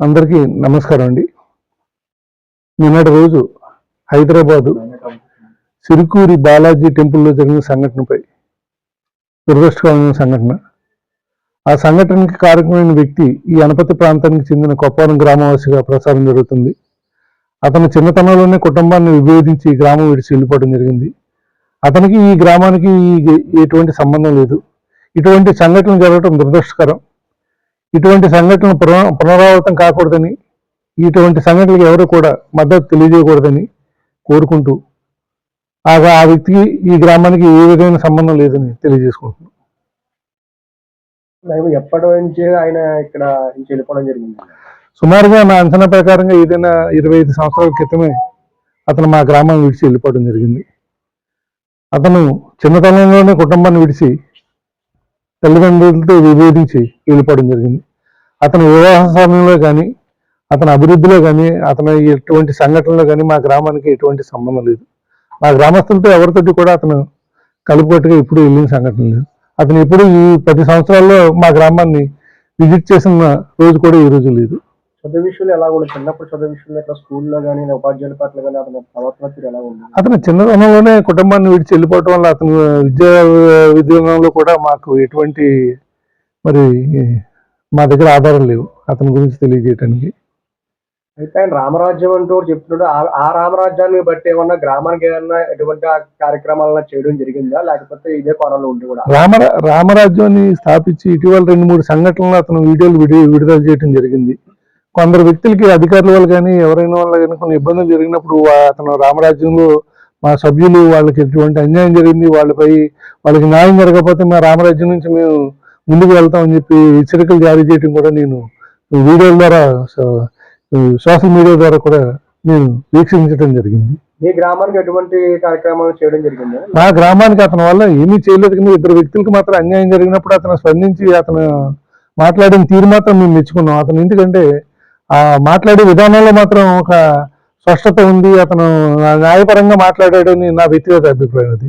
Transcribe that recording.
అందరికీ నమస్కారం అండి. నిన్నటి రోజు హైదరాబాదు సిరుకూరి బాలాజీ టెంపుల్లో జరిగిన సంఘటనపై దురదృష్టకరమైన సంఘటన. ఆ సంఘటనకి కారకమైన వ్యక్తి ఈ అనపతి ప్రాంతానికి చెందిన కొప్పవరం గ్రామవాసిగా ప్రసారం జరుగుతుంది. అతను చిన్నతనంలోనే కుటుంబాన్ని విభేదించి ఈ గ్రామం విడిచి వెళ్ళిపోవడం జరిగింది. అతనికి ఈ గ్రామానికి ఎటువంటి సంబంధం లేదు. ఇటువంటి సంఘటనలు జరగడం దురదృష్టకరం. ఇటువంటి సంఘటనలు పునరా- పునరావృతం కాకూడదని ఇటువంటి సంఘటనలకు ఎవరు కూడా మద్దతు తెలియజేయకూడదని కోరుకుంటూ ఆ ఆ వ్యక్తికి ఈ గ్రామానికి ఏ విధమైన సంబంధం లేదని తెలియజేసుకుంటున్నాం. ఎప్పటి నుంచి ఆయన ఇక్కడ నుంచి వెళ్ళిపోవడం జరిగింది? సుమారుగా నా అంచనా ప్రకారంగా ఏదైనా ఇరవై ఐదు సంవత్సరాల క్రితమే అతను మా గ్రామం విడిచి వెళ్ళిపోవడం జరిగింది. అతను చిన్నతనంలోనే కుటుంబాన్ని విడిచి తల్లిదండ్రులతో విభేదించి వెళ్ళిపోవడం జరిగింది. అతని వివాహ సమయంలో కానీ అతని అభివృద్ధిలో కానీ అతని ఎటువంటి సంఘటనలో కానీ మా గ్రామానికి ఎటువంటి సంబంధం లేదు. మా గ్రామస్తులతో ఎవరితోటి కూడా అతను కలుపుకట్టుగా ఎప్పుడు వెళ్ళిన సంఘటన లేదు. అతను ఎప్పుడు ఈ పది సంవత్సరాల్లో మా గ్రామాన్ని విజిట్ చేసిన రోజు కూడా ఈ రోజు లేదు. చదువు విషయంలో ఎలా ఉంది చిన్నప్పుడు చదువు విషయంలో ఇట్లా స్కూల్లో కానీ ఉపాధ్యాయుల పట్ల కానీ అతని ప్రవర్తన తీరు ఎలా ఉంది అతను చిన్నతనంలోనే కుటుంబాన్ని విడిచి వెళ్ళిపోవటం వల్ల అతను విద్యా విధానంలో కూడా మాకు ఎటువంటి మరి మా దగ్గర ఆధారం లేవు అతని గురించి తెలియజేయటానికి. అయితే ఆయన రామరాజ్యం అంటూ చెప్తున్నాడు. ఆ- రామరాజ్యాన్ని బట్టి ఏమన్నా గ్రామానికి ఏమన్నా ఎటువంటి ఆ కార్యక్రమాలను చేయడం జరిగిందా? లేకపోతే ఇదే కోణంలో ఉండి కూడా? రామ రామరాజ్యాన్ని స్థాపించి ఇటీవల రెండు మూడు సంఘటనలు అతను వీడియోలు విడి విడుదల చేయడం జరిగింది. కొందరు వ్యక్తులకి అధికారుల వల్ల కానీ ఎవరైనా వల్ల కానీ కొన్ని ఇబ్బందులు జరిగినప్పుడు అతను రామరాజ్యంలో మా సభ్యులు వాళ్ళకి ఎటువంటి అన్యాయం జరిగింది వాళ్ళపై వాళ్ళకి న్యాయం జరగకపోతే మా రామరాజ్యం నుంచి మేము ముందుకు వెళ్తామని చెప్పి హెచ్చరికలు జారీ చేయడం కూడా నేను వీడియోల ద్వారా సోషల్ మీడియా ద్వారా కూడా నేను వీక్షించడం జరిగింది. మీ గ్రామానికి ఎటువంటి కార్యక్రమాలు చేయడం జరిగిందా? మా గ్రామానికి అతని వల్ల ఏమీ చేయలేదు కానీ ఇద్దరు వ్యక్తులకు మాత్రం అన్యాయం జరిగినప్పుడు అతను స్పందించి అతను మాట్లాడిన తీరు మాత్రం మేము మెచ్చుకున్నాం. అతను ఎందుకంటే ఆ మాట్లాడే విధానంలో మాత్రం ఒక స్పష్టత ఉంది. అతను న్యాయపరంగా మాట్లాడేటని నా వ్యక్తిగత అభిప్రాయం అది.